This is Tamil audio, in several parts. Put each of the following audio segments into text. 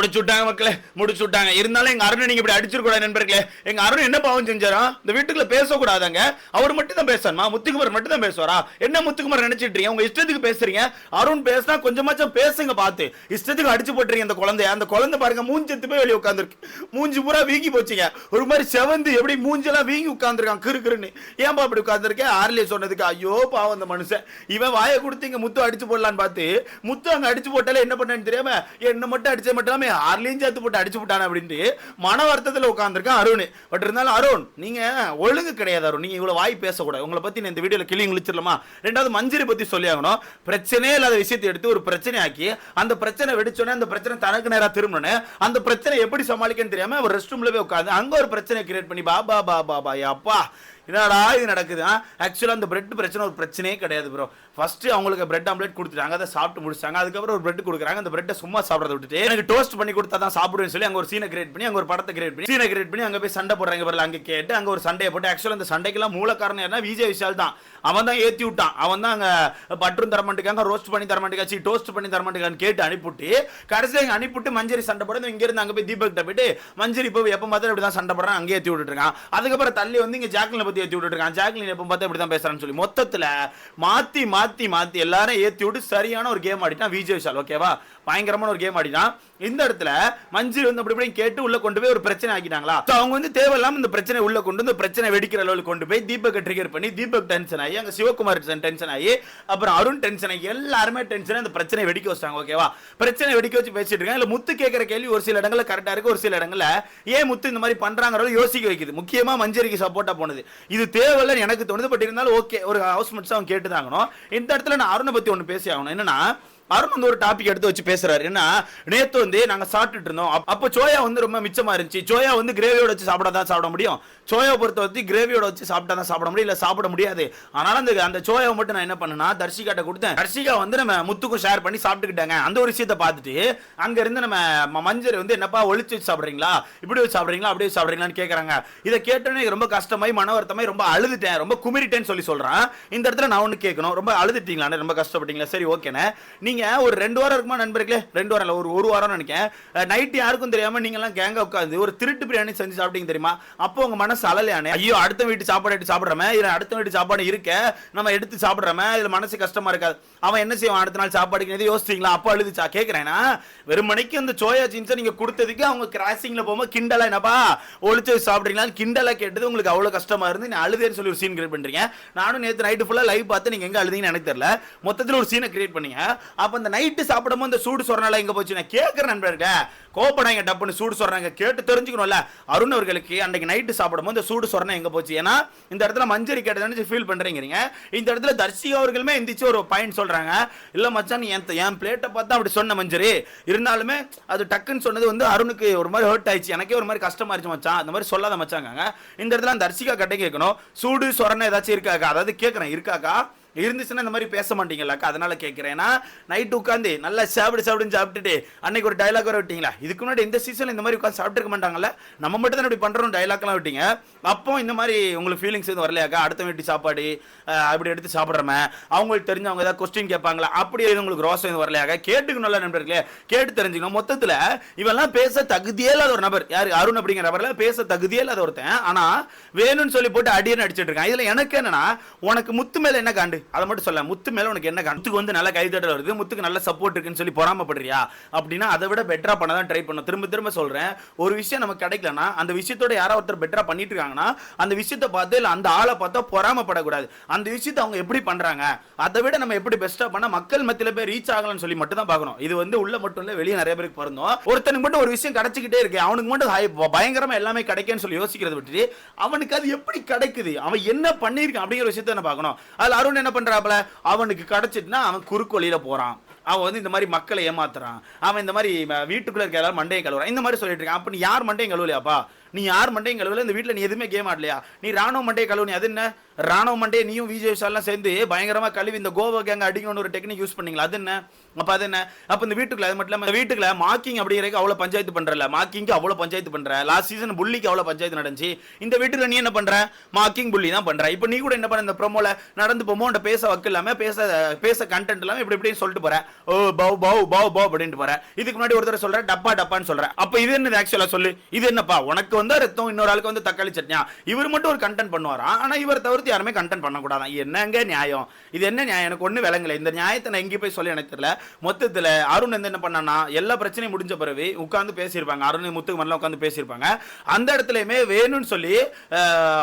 முடிச்சு விட்டாங்க மக்களே முடிச்சு விட்டாங்க. இருந்தாலும் எங்க அருணை நீங்க இப்படி அடிச்சிருக்கூடாது நண்பர்களே. எங்க அருண் என்ன பாவம் செஞ்சாரா? இந்த வீட்டுக்குள்ள பேசக்கூடாதாங்க? அவர் மட்டும் தான் பேசணுமா முத்துக்குமார் மட்டும் தான் பேசுவாரா? என்ன முத்துக்குமார் நினைச்சிட்டு இருக்கீங்க? உங்க இஷ்டத்துக்கு பேசுறீங்க. அருண் பேசினா கொஞ்சமாச்சும் பேசுங்க பார்த்து. இஷ்டத்துக்கு அடிச்சு போட்டுறீங்க அந்த குழந்தைய. அந்த குழந்தை பாருங்க மூஞ்சி எடுத்து போய் வெளியே உட்காந்துருக்கு மூஞ்சி பூரா வீங்கி போச்சுங்க. ஒரு மாதிரி செவந்து எப்படி மூஞ்செல்லாம் வீங்கி உட்காந்துருக்கான் கிறு கிறுன்னு. ஏன்பா அப்படி உட்காந்துருக்கேன் ஆர்லியே சொன்னதுக்கு ஐயோ பாவம் அந்த மனுஷன். இவன் வாயை கொடுத்து இங்க முத்து அடிச்சு போடலான்னு பார்த்து முத்து அங்க அடிச்சு போட்டாலே என்ன பண்ணேன்னு தெரியாம என்ன மட்டும் அடிச்ச மட்டும் ஆர்லியும் சேர்த்து போட்டு அடிச்சு போட்டானே அப்படின்ட்டு மன வருத்தத்தில் உட்காந்துருக்கான் அருண். பட் இருந்தாலும் அருண் நீங்க ஒழுங்கு கிடையாது அருண். நீங்க இவ்வளவு வாய் பேசக்கூடாது. உங்களை பத்தி நான் இந்த வீடியோவில் கிளி இழிச்சிடலாமா ரெண்டாவது மஞ்சரி பத்தி சொல்லியாகணும் பிரச்சனையே இல்லாத விஷயத்தை எடுத்து ஒரு பிரச்சனை ஆக்கி அந்த பிரச்சனை வெடிச்சோன்னே அந்த பிரச்சனை தனக்கு நேராக திரும்பணும்னு அந்த பிரச்சனை எப்படி சமாளிக்கன்னு தெரியாம அவர் ரெஸ்ட் ரூமில் போய் உட்காந்து அங்க ஒரு பிரச்சனை கிரியேட் பண்ணி பாபா பாபா பா அப்பா என்னடா இது நடக்குது? ஆக்சுவலாக அந்த பிரெட் பிரச்சனை ஒரு பிரச்சனையே கிடையாது ப்ரோ ஃபர்ஸ்ட் அவங்களுக்கு பிரெட் ஆம்லேட் கொடுத்துட்டாங்க அதை சாப்பிட்டு முடிச்சாங்க அதுக்கப்புறம் ஒரு பிரெட் கொடுக்குறாங்க. அந்த பிரெட்டை சும்மா சாப்பிட்றத விட்டுட்டு எனக்கு டோஸ்ட் பண்ணி கொடுத்தா தான் சாப்பிடுவேன்னு சொல்லி அங்கே ஒரு சீனை கிரியேட் பண்ணி அங்கே ஒரு படத்தை கிரியேட் பண்ணி சீனை கிரியேட் பண்ணி அங்கே போய் சண்டை போடுறாங்க வரல அங்கே கேட்டு அங்கே ஒரு சண்டையை போட்டு ஆக்சுவலாக அந்த சண்டைக்கெல்லாம் மூல காரணம் என்ன விஜய் விஷால் தான். அவன் தான் ஏற்றி விட்டான். அவன் தான் அங்கே பட்டரும் தரமாட்டுக்காங்க ரோஸ்ட் பண்ணி தர மாட்டேங்காச்சு டோஸ்ட் பண்ணி தரமாட்டுக்கான்னு கேட்டு அனுப்பிவிட்டு கடைசியாக இங்கே அனுப்பிவிட்டு மஞ்சரி சண்டை போடுறது இங்கேருந்து அங்கே போய் தீபக் போயிட்டு மஞ்சரி இப்போ எப்போ மாதிரி இப்படி தான் சண்டை போடுறான் அங்கே ஏற்றி விட்டுட்டு இருக்கான். அதுக்கப்புறம் தள்ளி வந்து இங்கே ஜாக்லினை பற்றி ஏற்றி விட்டுட்டு இருக்கான். ஜாக்லின் எப்போ பார்த்தா இப்படி தான் பேசுகிறான்னு சொல்லி மொத்தத்தில் மாற்றி மாற்றி மாற்றி எல்லாரும் ஏற்றி விட்டு சரியான ஒரு கேம் ஆடிட்டான் விஜய் விஷால். ஓகேவா பயங்கரமான ஒரு கேம் ஆடிட்டான். இந்த இடத்துல மஞ்சு வந்து அப்படி இப்படி கேட்டு உள்ள கொண்டு போய் ஒரு பிரச்சனை ஆக்கிட்டாங்களா? So அவங்க வந்து தேவையில்லாம இந்த பிரச்சனை உள்ள கொண்டு வந்து பிரச்சனை வெடிக்கிற அளவுக்கு கொண்டு போய் தீபக் ட்ரிகர் பண்ணி தீபக் டென்ஷன் ஆகி அங்கே சிவகுமார் டென்ஷன் ஆகி அப்புறம் அருண் டென்ஷன் ஆகி எல்லாருமே டென்ஷன் அந்த பிரச்சனை வெடிக்க வச்சாங்க ஓகேவா பிரச்சனை வெடிக்க வச்சு பேசிட்டு இருக்காங்க. இல்ல முத்து கேட்கிற கேள்வி ஒரு சில இடங்களில் கரெக்டாக இருக்கு ஒரு சில இடங்களில் ஏன் முத்து இந்த மாதிரி பண்றாங்கிறத யோசிக்க வைக்குது. முக்கியமா மஞ்சரிக்கு சப்போர்ட்டாக போனது. இது தேவையில்லைன்னு எனக்கு தோணுது பட் இருந்தாலும் ஓகே ஒரு ஹவுஸ் மெட்ஸ் அவங்க கேட்டுதாங்கணும். இந்த இடத்துல நான் அருணை பத்தி ஒன்று பேசி ஆகணும் என்னன்னா அருண் வந்து ஒரு டாபிக் எடுத்து வச்சு பேசுறாரு. ஏன்னா நேத்து வந்து நாங்க சாப்பிட்டுட்டு இருந்தோம். அப்ப- சோயா வந்து ரொம்ப மிச்சமா இருந்துச்சு. சோயா வந்து கிரேவியோட வச்சு சாப்பிட தான் சாப்பிட முடியும். சோயா பொறுத்த வச்சு கிரேவியோட வச்சு சாப்பிட்டா தான் சாப்பிட முடியும். இல்ல சாப்பிட முடியாது. அதனால அந்த அந்த சோயாவை மட்டும் நான் என்ன பண்ணேன்னா தர்ஷிகாட்ட கொடுத்தேன். தர்ஷிகா வந்து நம்ம முத்துக்கும் ஷேர் பண்ணி சாப்பிட்டுக்கிட்டாங்க. அந்த ஒரு விஷயத்தை பார்த்துட்டு அங்க இருந்து நம்ம ம- மஞ்சள் வந்து என்னப்பா ஒழிச்சு வச்சு சாப்பிடுறீங்களா? இப்படி வச்சு சாப்பிடுறீங்களா? அப்படி வச்சு சாப்பிடுறீங்களான்னு கேட்கறாங்க இதை கேட்டோன்னே எனக்கு ரொம்ப கஷ்டமாய் மன வருத்தமாய் ரொம்ப அழுதுட்டேன். ரொம்ப குமிரிட்டேன்னு சொல்லி சொல்றேன். இந்த இடத்துல நான் ஒன்று கேட்கணும். ரொம்ப அழுதுட்டீங்களா ரொம்ப கஷ்டப்பட்டீங்களா? சரி ஓகேண்ணே நீங்க ஒரு ரெண்டு வாரம் இருக்குமா நண்பர்களே? ரெண்டு வாரம் இல்ல ஒரு ஒரு வாரம் நினைக்கிறேன். நைட் யாருக்கும் தெரியாம நீங்க எல்லாம் கேங்க உட்காந்து ஒரு திருட்டு பிரியாணி செஞ்சு சாப்பிட்டீங்க தெரியுமா? அப்போ உங்க மனசு அழலையானே ஐயோ அடுத்த வீட்டு சாப்பாடு எடுத்து சாப்பிடுறமே? இல்ல அடுத்த வீட்டு சாப்பாடு இருக்க? நம்ம எடுத்து சாப்பிடுறோமே? இதுல மனசு கஷ்டமா இருக்காது. அவன் என்ன செய்வான்? அடுத்த நாள் சாப்பாடுக்கு எதுவும் யோசிச்சிங்களா? அப்போ அழுதுச்சா? கேக்குறேன்னா வெறும் மணிக்கு அந்த சோயா ஜீன்ஸை நீங்க கொடுத்ததுக்கு அவங்க கிராசிங்ல போகும்போது கிண்டலா என்னப்பா? ஒழிச்சு வச்சு சாப்பிடுறீங்களா? கிண்டலா கேட்டது உங்களுக்கு அவ்வளவு கஷ்டமா இருந்து நீ அழுதேன்னு சொல்லி ஒரு சீன் கிரியேட் பண்றீங்க. நானும் நேத்து நைட்டு ஃபுல்லா லைவ் பார்த்து நீங்க எங்க அழுதீங்கன்னு எனக்கு தெரியல. மொத்தத்தில் ஒரு சீனை கிரியேட் பண்ணீங்க. அப்போ அப்போ இந்த நைட்டு சாப்பிடும்போது இந்த சூடு சொரணெல்லாம் எங்கே போச்சு? நான் கேட்குறேன் நண்பர்களே. கோப்படாங்க டப்புன்னு சூடு சொல்கிறாங்க கேட்டு தெரிஞ்சுக்கணும்ல. அருண் அவர்களுக்கு அன்றைக்கு நைட்டு சாப்பிடும்போது இந்த சூடு சொரணை எங்கே போச்சு? ஏன்னா இந்த இடத்துல மஞ்சரி நினச்சி ஃபீல் பண்றீங்க இந்த இடத்துல தர்ஷிகா அவர்களுமே எந்திரிச்சு ஒரு பாயிண்ட் சொல்கிறாங்க இல்லை மச்சான் நீ என் என் பிளேட்டை பார்த்தா அப்படி சொன்ன மஞ்சரி. இருந்தாலுமே அது டக்குன்னு சொன்னது வந்து அருணுக்கு ஒரு மாதிரி ஹர்ட் ஆயிடுச்சு. எனக்கே ஒரு மாதிரி கஷ்டமா இருந்துச்சு மச்சான். அந்த மாதிரி சொல்லாத மச்சாங்க இந்த இடத்துல அந்த தர்ஷிகா கட்டை கேட்கணும். சூடு சொரணை ஏதாச்சும் இருக்காக்கா? அதாவது கேட்குறேன் இருக்காக்கா? இருந்துச்சுன்னா இந்த மாதிரி பேச மாட்டீங்களாக்கா அதனால கேட்குறேன்னா நைட்டு உட்காந்து நல்லா சாப்பிடு சாப்பிடுன்னு சாப்பிட்டுட்டு அன்னைக்கு ஒரு டைலாக் வர விட்டீங்களா? இதுக்கு முன்னாடி இந்த சீசன்ல இந்த மாதிரி உட்காந்து சாப்பிட்டுருக்க மாட்டாங்கல்ல? நம்ம மட்டும் தான் இப்படி பண்ணுறோம் டைலாக்லாம் விட்டீங்க. அப்போ இந்த மாதிரி உங்களுக்கு ஃபீலிங்ஸ் எதுவும் வரலையாக்கா அடுத்த வீட்டு சாப்பாடு அப்படி எடுத்து சாப்பிட்றமே? அவங்களுக்கு தெரிஞ்சவங்க ஏதாவது கொஸ்டின் கேட்பாங்களா? அப்படி எதுவும் உங்களுக்கு ரோசம் எதுவும் வரலையாக்கா கேட்டுக்கணும்ல நண்பர்களே. கேட்டு தெரிஞ்சுக்கணும். மொத்தத்தில் இவெல்லாம் பேச தகுதியே இல்லாத ஒரு நபர். யாரு? அருண் அப்படிங்கிற நபர்ல பேச தகுதியே இல்லாத ஒருத்தன். ஆனால் வேணும்னு சொல்லி போட்டு அடியன்னு அடிச்சிட்டு இருக்கான். இதில் எனக்கு என்னன்னா உனக்கு முத்து மேலே என்ன காண்டு? அதை மட்டும் சொல்ல முத்து மேல உனக்கு என்ன முத்துக்கு வந்து நல்ல கைதட்டல் வருது முத்துக்கு நல்ல சப்போர்ட் இருக்குன்னு சொல்லி பொறாமப்படுறியா? அப்படின்னா அதை விட பெட்டரா பண்ண தான் ட்ரை பண்ணும். திரும்ப திரும்ப சொல்றேன் ஒரு விஷயம் நமக்கு கிடைக்கலனா அந்த விஷயத்தோட யாரோ ஒருத்தர் பெட்டரா பண்ணிட்டு இருக்காங்கன்னா அந்த விஷயத்தை பார்த்து இல்ல அந்த ஆளை பார்த்தா பொறாமப்படக்கூடாது. அந்த விஷயத்தை அவங்க எப்படி பண்றாங்க? அதை விட நம்ம எப்படி பெஸ்டா பண்ண மக்கள் மத்தியில போய் ரீச் ஆகலாம்னு சொல்லி மட்டும் தான் பார்க்கணும். இது வந்து உள்ள மட்டும் இல்ல வெளியே நிறைய பேருக்கு பிறந்தோம் ஒருத்தனுக்கு மட்டும் ஒரு விஷயம் கிடைச்சிக்கிட்டே இருக்கு. அவனுக்கு மட்டும் பயங்கரமா எல்லாமே கிடைக்கும்னு சொல்லி யோசிக்கிறத விட்டுட்டு அவனுக்கு அது எப்படி கிடைக்குது? அவன் என்ன பண்ணியிருக்கான் அப்படிங்கிற விஷயத்த என்ன பார்க்கணும். அதுல அருண் என்ன பண்றாப்ல அவனுக்கு கிடச்சிட்டுனா அவன் குறுக்கு வழியில போறான். அவன் வந்து இந்த மாதிரி மக்களை ஏமாத்துறான். அவன் இந்த மாதிரி வீட்டுக்குள்ளே வீட்டுக்குள்ள இருக்க எல்லாரும் மண்டையை கழுவுறான். இந்த மாதிரி சொல்லிட்டு இருக்கான். அப்படி யார் மண்டையும் கழுவலையாப்பா? நீ யார் மண்டையும் கழுவல இந்த வீட்டில் நீ எதுவுமே கேம் ஆடலையா? நீ ராணுவ மண்டையை கழுவு நீ அது என்ன? ராணுவ மண்டையை நீயும் விஜய் விஷாலாம் சேர்ந்து பயங்கரமாக கழுவி இந்த கோவா கேங்க அடிக்கணும்னு ஒரு டெக்னிக் யூஸ் பண்ணீங்களா? அது என்ன? அப்போ அது என்ன? அப்போ இந்த வீட்டுக்குள்ள அது மட்டும் இல்லாமல் இந்த வீட்டுக்குள்ள மாக்கிங் அப்படிங்கிறக்கு அவ்வளோ பஞ்சாயத்து பண்ணுறல மாக்கிங்க்கு அவ்வளோ பஞ்சாயத்து பண்ணுற லாஸ்ட் சீசன் புள்ளிக்கு அவ்வளோ பஞ்சாயத்து நடந்துச்சு. இந்த வீட்டில் நீ என்ன பண்ணுற மாக்கிங் புள்ளி தான் பண்ணுற இப்போ நீ கூட என்ன பண்ண இந்த ப்ரோமோல நடந்து போமோ பேச வக்கு இல்லாமல் பேச பேச கண்டென்ட் இல்லாமல் இப்படி இப்படி சொல்லிட்டு போகிறேன் ஓ பவு பவு பவு பவு அப்படின்ட்டு போகிறேன் இதுக்கு முன்னாடி ஒருத்தர் சொல்கிறேன் டப்பா டப்பான்னு சொல்கிறேன் அப்போ இது என்னது ஆக்சுவலாக சொல்லு? இது என்னப்பா? உனக்கு வந்து ரத்தம் இன்னொரு ஆளுக்கு வந்து தக்காளி சட்னியா? இவர் மட்டும் ஒரு கண்டென்ட் பண்ணுவாராம் ஆனா இவர் தவிர்த்து யாருமே கண்டென்ட் பண்ணக்கூடாதான் என்னங்க நியாயம்? இது என்ன நியாயம்? எனக்கு ஒண்ணு விளங்கல. இந்த நியாயத்தை நான் எங்கேயும் போய் சொல்லி எனக்கு தெரியல. மொத்தத்துல அருண் வந்து என்ன பண்ணானா எல்லா பிரச்சனையும் முடிஞ்ச பிறகு உட்காந்து பேசியிருப்பாங்க. அருண் முத்துக்குமரில் உட்காந்து பேசியிருப்பாங்க. அந்த இடத்துலயுமே வேணும்னு சொல்லி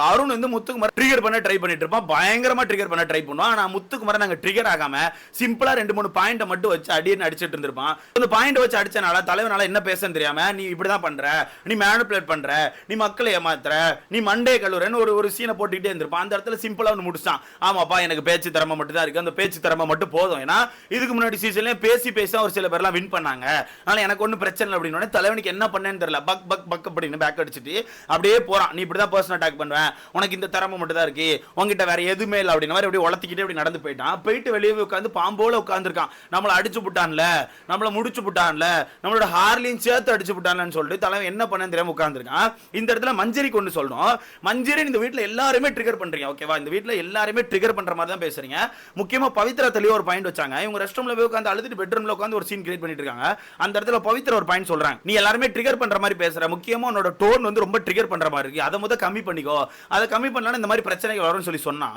அருண் வந்து முத்துக்குமர் ட்ரிகர் பண்ண ட்ரை பண்ணிட்டு இருப்பான். பயங்கரமா ட்ரிகர் பண்ண ட்ரை பண்ணுவான். ஆனா முத்துக்குமரை நாங்க ட்ரிகர் ஆகாம சிம்பிளா ரெண்டு மூணு பாயிண்ட்டை மட்டும் வச்சு அடின்னு அடிச்சிட்டு இருந்திருப்பான். அந்த பாயிண்ட் வச்சு அடிச்சனால தலைவனால என்ன பேசன்னு தெரியாம நீ இப்படிதான் பண்ற. நீ மேனிபுலேட் பண்ற. நீ மக்களை ஏமாத்துற நீ மண்டே கழுவுறன்னு ஒரு ஒரு சீனை போட்டுக்கிட்டே இருந்திருப்பான். அந்த இடத்துல சிம்பிளா ஒன்று முடிச்சான் ஆமாப்பா எனக்கு பேச்சு திறமை மட்டும் தான் இருக்கு. அந்த பேச்சு திறமை மட்டும் போதும். ஏன்னா இதுக்கு முன்னாடி சீசன்லேயே பேசி பேசி ஒரு சில பேர்லாம் வின் பண்ணாங்க. அதனால் எனக்கு ஒன்றும் பிரச்சனை இல்லை அப்படின்னு உடனே தலைவனுக்கு என்ன பண்ணேன்னு தெரியல. பக் பக் பக் அப்படின்னு பேக் அடிச்சுட்டு அப்படியே போறான். நீ இப்படி தான் பர்சனல் அட்டாக் பண்ணுவேன் உனக்கு இந்த திறமை மட்டும் தான் இருக்கு. உங்ககிட்ட வேற எதுவுமே இல்லை அப்படின்னு மாதிரி அப்படியே உளத்திக்கிட்டே அப்படி நடந்து போயிட்டான். போயிட்டு வெளியே உட்காந்து பாம்போல உட்காந்துருக்கான் நம்மளை அடிச்சு புட்டான்ல. நம்மள முடிச்சு புட்டான்ல. நம்மளோட ஹார்லியும் சேர்த்து அடிச்சு புட்டான்லன்னு சொல்லிட்டு தலைவன் என்ன பண்ணேன்னு தெரியாம உட்காந்துருக்கான் இந்த இடத்துல மஞ்சரி கொண்டு சொல்லணும். மஞ்சரி இந்த வீட்டில் எல்லாருமே ட்ரிகர் பண்றீங்க. ஓகேவா இந்த வீட்டில் எல்லாருமே ட்ரிகர் பண்ற மாதிரி தான் பேசுறீங்க. முக்கியமா பவித்ரா தெளிவா ஒரு பாயிண்ட் வச்சாங்க. இவங்க ரெஸ்ட் ரூம்ல போய் உட்காந்து அழுதுட்டு பெட்ரூம்ல உட்காந்து ஒரு சீன் கிரியேட் பண்ணிட்டு இருக்காங்க. அந்த இடத்துல பவித்ரா ஒரு பாயிண்ட் சொல்றாங்க. நீ எல்லாருமே ட்ரிகர் பண்ற மாதிரி பேசுற. முக்கியமா உன்னோட டோன் வந்து ரொம்ப ட்ரிகர் பண்ற மாதிரி இருக்கு. அதை முத கம்மி பண்ணிக்கோ. அதை கம்மி பண்ணலாம் இந்த மாதிரி பிரச்சனைகள் வரும்னு சொல்லி சொன்னா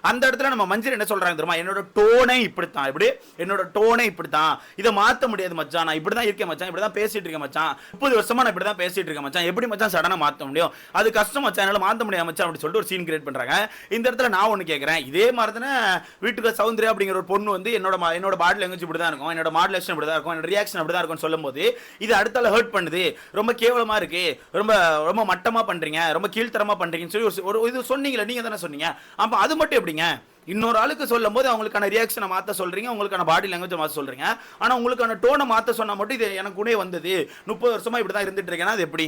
அந்த இடத்துல நம்ம மஞ்சள் என்ன சொல்றாங்க தெரியுமா? என்னோட டோனே இப்படித்தான். இப்படி என்னோட டோனே இப்படித்தான். இதை மாத்த முடியாது மச்சான். நான் இப்படிதான் இருக்கேன் மச்சான். இப்படிதான் பேசிட்டு இருக்கேன் மச்சான். முப்பது வருஷமா நான் இப்படிதான் பேசிட்டு இருக்கேன் மச்சான். எப்படி மச்சான் சடனா மாற்ற முடியும்? அது கஷ்டம் மச்சான் மாற்ற முடியாது மச்சான் அப்படி சொல்லிட்டு ஒரு சீன் கிரியேட் பண்ணுறாங்க இந்த இடத்துல நான் ஒன்று கேட்குறேன் இதே மாதிரி தானே வீட்டுக்கு சௌந்தர்யா அப்படிங்கிற ஒரு பொண்ணு வந்து என்னோட என்னோட பாடி லாங்குவேஜ் இப்படி தான் இருக்கும். என்னோட மாடலேஷன் இப்படி தான் இருக்கும். என்னோட ரியாக்ஷன் அப்படி தான் இருக்கும்னு சொல்லும்போது இது அடுத்தால ஹர்ட் பண்ணுது. ரொம்ப கேவலமாக இருக்கு. ரொம்ப ரொம்ப மட்டமாக பண்ணுறீங்க ரொம்ப கீழ்த்தரமாக பண்ணுறீங்கன்னு சொல்லி ஒரு- ஒரு இது சொன்னீங்களே நீங்கள் தானே சொன்னீங்க. அப்போ அது மட்டும் எப்படிங்க? இன்னொரு ஆளுக்கு சொல்லும் போது அவங்களுக்கான ரியாக்ஷனை மாத்த சொல்றீங்க உங்களுக்கான பாடி லாங்குவேஜ் மாற்ற சொல்றீங்க. ஆனா உங்களுக்கான டோனை மாத்த சொன்னா மட்டும் இது எனக்கு கூட வந்தது. முப்பது வருஷமா இப்படி தான் இருந்துட்டு இருக்கேன்னா அது எப்படி?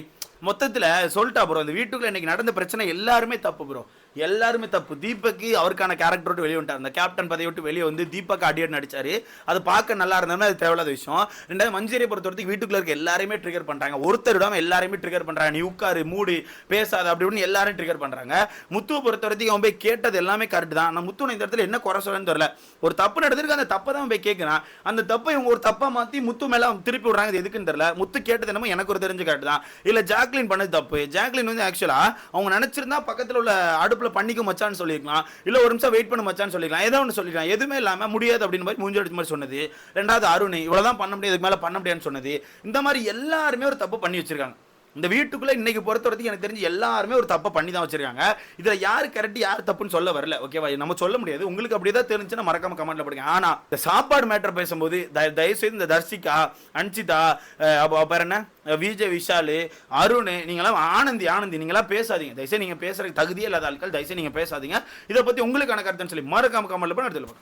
மொத்தத்துல சொல்லிட்டா ப்ரோ இந்த வீட்டுக்குள்ள இன்னைக்கு நடந்த பிரச்சனை எல்லாருமே தப்பு ப்ரோ எல்லாருமே தப்பு. தீபக்கு அவருக்கான கேரக்டர் விட்டு வெளியே வந்துட்டார். அந்த கேப்டன் பதவி விட்டு வெளியே வந்து தீபக் அடியட் நடிச்சார் அது பார்க்க நல்லா இருந்தாலும் அது தேவையில்லாத விஷயம். ரெண்டாவது மஞ்சரியை பொறுத்த வரைக்கும் வீட்டுக்குள்ள இருக்க எல்லாருமே ட்ரிகர் பண்ணுறாங்க ஒருத்தர் விடாம எல்லாருமே ட்ரிகர் பண்ணுறாங்க நீ உட்காரு மூடு பேசாத அப்படி இப்படின்னு எல்லாரும் ட்ரிகர் பண்ணுறாங்க முத்துவை பொறுத்த வரைக்கும் அவன் போய் கேட்டது எல்லாமே கரெக்ட் தான். நான் முத்து இந்த இடத்துல என்ன குறை சொல்லன்னு தெரியல. ஒரு தப்பு நடந்திருக்கு அந்த தப்பை தான் போய் கேட்குறான் அந்த தப்பை இவங்க ஒரு தப்பாக மாற்றி முத்து மேலே அவன் திருப்பி விடுறாங்க. இது எதுக்குன்னு தெரியல. முத்து கேட்டது என்னமோ எனக்கு ஒரு தெரிஞ்ச கரெக்ட் தான். இல்லை ஜாக்லின் பண்ணது தப்பு. ஜாக்லின் வந்து ஆக்சுவலாக அவங்க நினச்சிருந்தா பக்கத்தில் உள்ள அடுப்பு அடுப்புல பண்ணிக்க மச்சான்னு சொல்லிருக்கலாம் இல்ல ஒரு நிமிஷம் வெயிட் பண்ண மச்சான்னு சொல்லிக்கலாம் ஏதோ ஒன்று சொல்லிக்கலாம் எதுவுமே இல்லாம முடியாது அப்படின்னு மாதிரி மூஞ்சி அடிச்ச மாதிரி சொன்னது. ரெண்டாவது அருண் இவ்வளவுதான் பண்ண முடியாது இதுக்கு மேலே பண்ண முடியாதுன்னு சொன்னது. இந்த மாதிரி எல்லாருமே ஒரு தப்பு பண்ணி வச்சிருக்காங்க. இந்த வீட்டுக்குள்ளே இன்னைக்கு பொறுத்த வரைக்கும் எனக்கு தெரிஞ்சு எல்லாருமே ஒரு தப்பை பண்ணி தான் வச்சிருக்காங்க. இதில் யாரு கரெக்ட் யார் தப்புன்னு சொல்ல வரல ஓகேவா நம்ம சொல்ல முடியாது. உங்களுக்கு அப்படி தான் தெரிஞ்சுன்னா மறக்காம கமெண்ட்ல போடுங்க. ஆனால் இந்த சாப்பாடு மேட்டர் பேசும்போது த தயவுசெய்து இந்த தர்ஷிகா அன்சிதா அப்போ அப்ப என்ன? விஜய் விஷாலு அருண் நீங்களாம் ஆனந்தி ஆனந்தி நீங்களாம் பேசாதீங்க. தயவுசெய்து நீங்கள் பேசுகிற தகுதியே இல்லாத ஆட்கள் தயவுசெய்து நீங்கள் பேசாதீங்க. இதை பற்றி உங்களுக்கான கருத்துன்னு சொல்லி மறக்காம கமெண்ட்ல பண்ணி எடுத்துகிட்டு